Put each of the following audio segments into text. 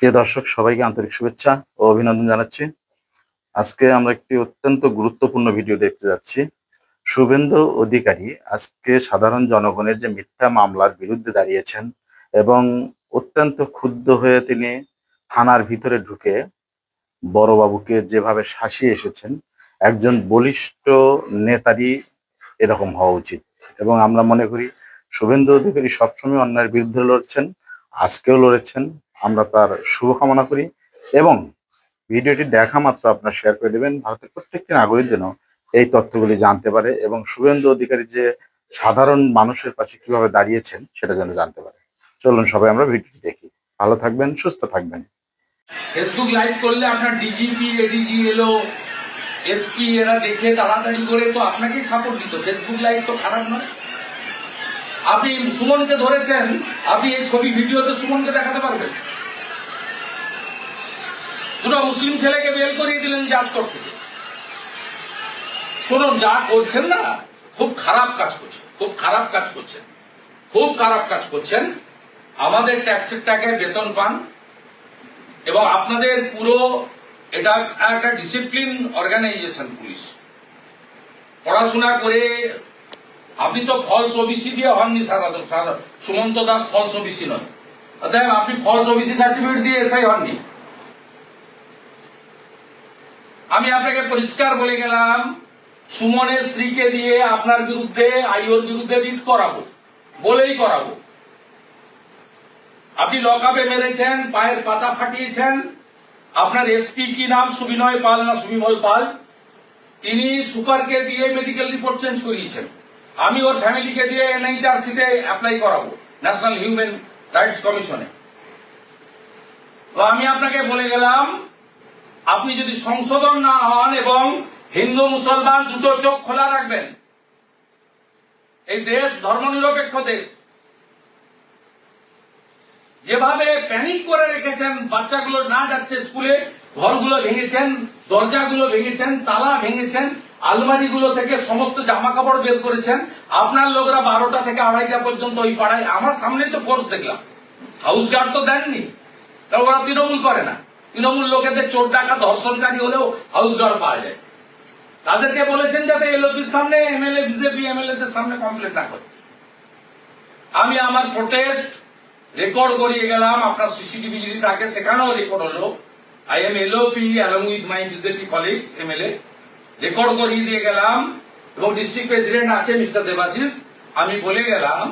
প্রিয় দর্শক, সবাইকে আন্তরিক শুভেচ্ছা ও অভিনন্দন জানাচ্ছি। আজকে আমরা একটি অত্যন্ত গুরুত্বপূর্ণ ভিডিও দেখতে যাচ্ছি। শুভেন্দু অধিকারী আজকে সাধারণ জনগণের যে মিথ্যা মামলার বিরুদ্ধে দাঁড়িয়েছেন এবং অত্যন্ত ক্ষুব্ধ হয়ে তিনি থানার ভিতরে ঢুকে বড়বাবুকে যেভাবে শাসিয়ে এসেছেন, একজন বলিষ্ঠ নেতারই এরকম হওয়া উচিত। এবং আমরা মনে করি, শুভেন্দু অধিকারী সবসময় অন্যায়ের বিরুদ্ধে লড়ছেন, আজকেও লড়েছেন। আমরা তার শুভকামনা করি এবং ভিডিওটি দেখা মাত্র আপনারা শেয়ার করে দেবেন। ভারতের প্রত্যেকটি নাগরিক যেন এই তথ্যগুলি জানতে পারে এবং শুভেন্দু অধিকারী যে সাধারণ মানুষের পাশে কীভাবে দাঁড়িয়েছেন সেটা যেন জানতে পারে। চলুন সবাই আমরা ভিডিওটি দেখি। ভালো থাকবেন, সুস্থ থাকবেন। ফেসবুক লাইভ করলে আপনার ডিজিপি এডিজি এলো এসপি এরা দেখে তাড়াতাড়ি করে তো আপনাকেই সাপোর্ট দিত। ফেসবুক লাইভ তো খারাপ নয়। আপনি সুমনকে ধরেছেন, আপনি এই ছবি ভিডিওতে সুমনকে দেখাতে পারবেন। দুটো মুসলিম ছেলেকে বেল করিয়ে দিলেন জাজকোট থেকে। শুনুন, যা করছেন না, খুব খারাপ কাজ করছেন, খুব খারাপ কাজ করছেন। খুব খারাপ কাজ করছেন। আমাদের ট্যাক্সের টাকায় বেতন পান এবং আপনাদের পুরো এটা একটা ডিসিপ্লিন অর্গানাইজেশন পুলিশ। পড়াশোনা করে আপনি তো ফলস ওবিসি দিয়ে হননি সারা সুমন্ত দাস ফলস ওবিসি নয়। অতএব আপনি ফলস ওবিসি সার্টিফিকেট দিয়ে এসআই হননি। আমি আপনাকে পরিষ্কার বলে গেলাম, সুমনের স্ত্রীকে দিয়ে আপনার বিরুদ্ধে আইওর বিরুদ্ধে রিট করাবো, বলেই করাবো। আপনি লকআপে মেরেছেন, পায়ের পাতা ফাটিয়েছেন, আপনার এসপি কি নাম, সুবিনয় পাল না সুবিমল পাল? তিনি সুপারকে দিয়ে মেডিকেল রিপোর্ট চেঞ্জ করিয়েছেন। আমি ওর ফ্যামিলিকে দিয়ে এনএইচআরসি তে অ্যাপ্লাই করাবো ন্যাশনাল হিউম্যান রাইটস কমিশনে তো আমি আপনাকে বলে গেলাম আপনি যদি সংশোধন না হন এবং হিন্দু মুসলমান দুটো চোখ খোলা রাখবেন, এই দেশ ধর্মনিরপেক্ষ দেশ, যেভাবে প্যানিক করে রেখেছেন, বাচ্চাগুলো না যাচ্ছে স্কুলে, ঘরগুলো ভেঙেছেন, দরজাগুলো ভেঙেছেন, তালা ভেঙেছেন, আলমারিগুলো থেকে সমস্ত জামা কাপড় বের করেছেন, আপনার লোকরা বারোটা থেকে আড়াইটা পর্যন্ত ওই পাড়ায়, আমার সামনেই তো ফোর্স দেখলাম। হাউস গার্ড তো দেননি, কারণ ওরা তৃণমূল করে না। তৃণমূল লোকেদের চোর ডাকা ধর্ষণকারী হলেও হাউস গার্ড পাওয়া যায়। তাদেরকে বলেছেন যাতে এলওপির সামনে এমএলএ, বিজেপি এমএলএ দের সামনে কমপ্লেন না করে। আমি আমার প্রোটেস্ট রেকর্ড করিয়ে গেলাম, আপনার সিসিটিভি যদি থাকে, সেখানেও রেকর্ড হলো। I am LOP along with my BJP colleagues MLA record করিয়ে দিয়ে গেলাম। এবং ডিস্ট্রিক্ট প্রেসিডেন্ট আছে মিস্টার দেবাশিস আমি বলে গেলাম,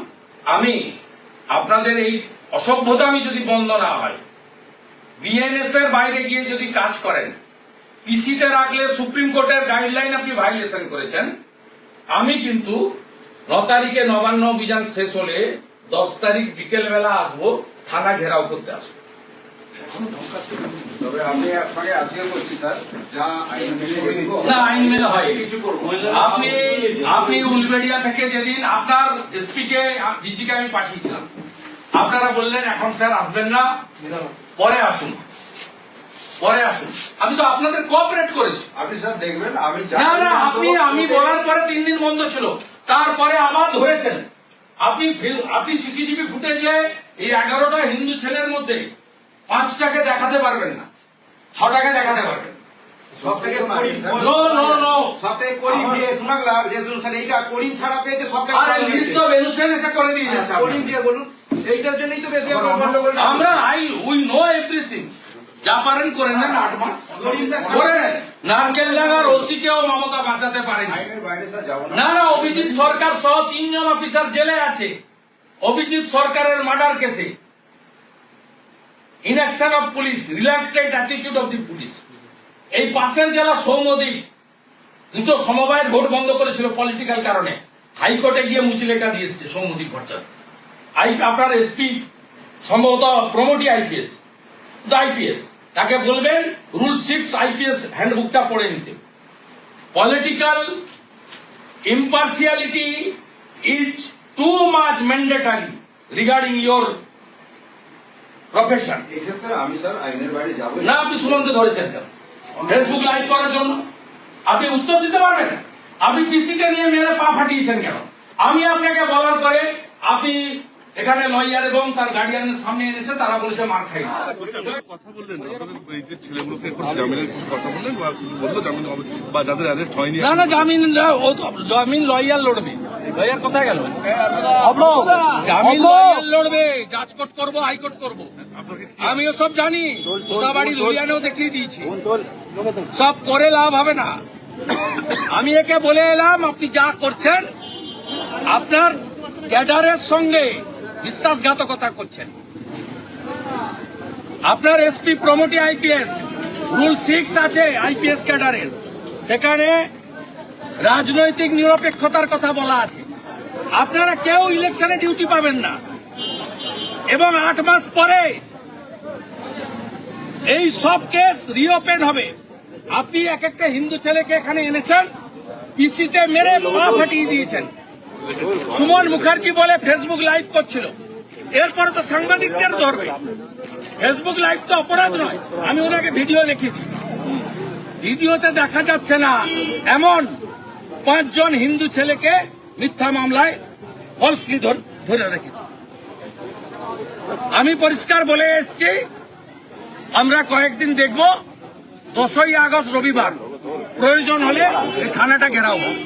আমি আপনাদের এই অসভ্যতা আমি যদি বন্ধ না হয় বিএনএস এর বাইরে গিয়ে যদি কাজ করেন পিসিতে রাখলে সুপ্রিম কোর্টের গাইডলাইন আপনি ভাইলেশন করেছেন। আমি কিন্তু ন তারিখে নবান্ন অভিযান শেষ হলে দশ তারিখ বিকেল বেলা আসব থানা ঘেরাও করতে আসব। আপনি আপনি উলবেড়িয়া থেকে যেদিন আপনার এসপি কে আমি পাঠিয়েছিলাম আপনারা বললেন এখন স্যার আসবেন না। পরে আসুন। পরে আসুন। আমি তো আপনাদের কোঅপারেট করেছি। আপনি স্যার দেখবেন আমি না না আপনি আমি বলার পরে তিন দিন বন্ধ ছিল। তারপরে আবার ধরেছেন আপনি আপনি সিসিটিভি ফুটেজে এই এগারোটা হিন্দু ছেলের মধ্যে পাঁচটাকে দেখাতে পারবেন না। ছটাকে দেখাতে পারবেন ছাড়া পেয়েছে সব থেকে লিস্ট। এসে করে দিয়ে যাচ্ছে হ্যাঁ, করিম দিয়ে বলুন। এইটার জন্যই তো বেশি আমরা গন্ডগোল আমরা আই উই নো এভরিথিং যা পারেন করে নেন আট মাস। করে নারকেল ডাঙ্গার ওসিকেও মমতা বাঁচাতে পারেনি। না। না অভিজিৎ সরকার সহ তিনজন অফিসার জেলে আছে। অভিজিৎ সরকারের মার্ডার কেসে। Inaction of police reluctant attitude of the police এই পাশের জেলা সৌমদ্বীপ দুটো সমবায়ের ভোট বন্ধ করেছিল পলিটিক্যাল কারণে। হাইকোর্টে গিয়ে মুচলেখা দিয়ে এসছে সৌমদ্বীপ ভট্টাচার্য। আই আপনার এসপি সম্ভবত প্রমোটি আইপিএস আইপিএস। তাকে বলবেন রুল সিক্স আইপিএস হ্যান্ডবুকটা পড়ে নিতে। Political impartiality is too much mandatory regarding your profession. এক্ষেত্রে আমি স্যার আইনের বাইরে যাব। না আপনি সুমনকে ধরেছেন কেন? ফেসবুক লাইভ করার জন্য। আপনি উত্তর দিতে পারবেন? আপনি পিসিকে নিয়ে মেরে পা ফাটিয়েছেন কেন? আমি আপনাকে বলার পরে আপনি এখানে লয়ার এবং তার গার্ডিয়ানের সামনে এনেছে তারা বলেছে মার খাই। কথা বললেন এই যে ছেলেগুলোকে জামিনের কিছু কথা বললেন বা কিছু বলল? জামিন বা যাদের অ্যারেস্ট হয়নি না না জামিন ও জামিন লয়ার লড়বে। লয়ার কোথায় গেল? জামিন লয়ার লড়বে জাজকোর্ট করব হাইকোর্ট করব। আমিও সব জানি বাড়ি দেখিয়ে দিয়েছি। সব করে লাভ হবে না। আমি একে বলে এলাম আপনি যা করছেন আপনার ক্যাডারের সঙ্গে বিশ্বাসঘাতকতা করছেন। আপনার SP promotee IPS rule six আছে আইপিএস ক্যাডারের সেখানে রাজনৈতিক নিরপেক্ষতার কথা বলা আছে। আপনারা কেউ ইলেকশনে ডিউটি পাবেন না। এবং আট মাস পরে এই সব কেস রিওপেন হবে। আপনি এক একটা হিন্দু ছেলেকে এখানে এনেছেন পিসিতে মেরে পা ফাটিয়ে দিয়েছেন। সুমন মুখার্জি বলে ফেসবুক লাইভ করছিল। এরপরে তো সাংবাদিকদের ধরবে ফেসবুক লাইভ তো অপরাধ নয়, আমি ওনাকে ভিডিও লিখেছি। ভিডিওতে দেখা যাচ্ছে না, এমন পাঁচজন হিন্দু ছেলেকে মিথ্যা মামলায় ফলসলি ধরে রেখেছে। আমি পরিষ্কার বলে এসছি, আমরা কয়েকদিন দেখব, দশই আগস্ট রবিবার। প্রয়োজন হলে এই থানাটা ঘেরাও হবে।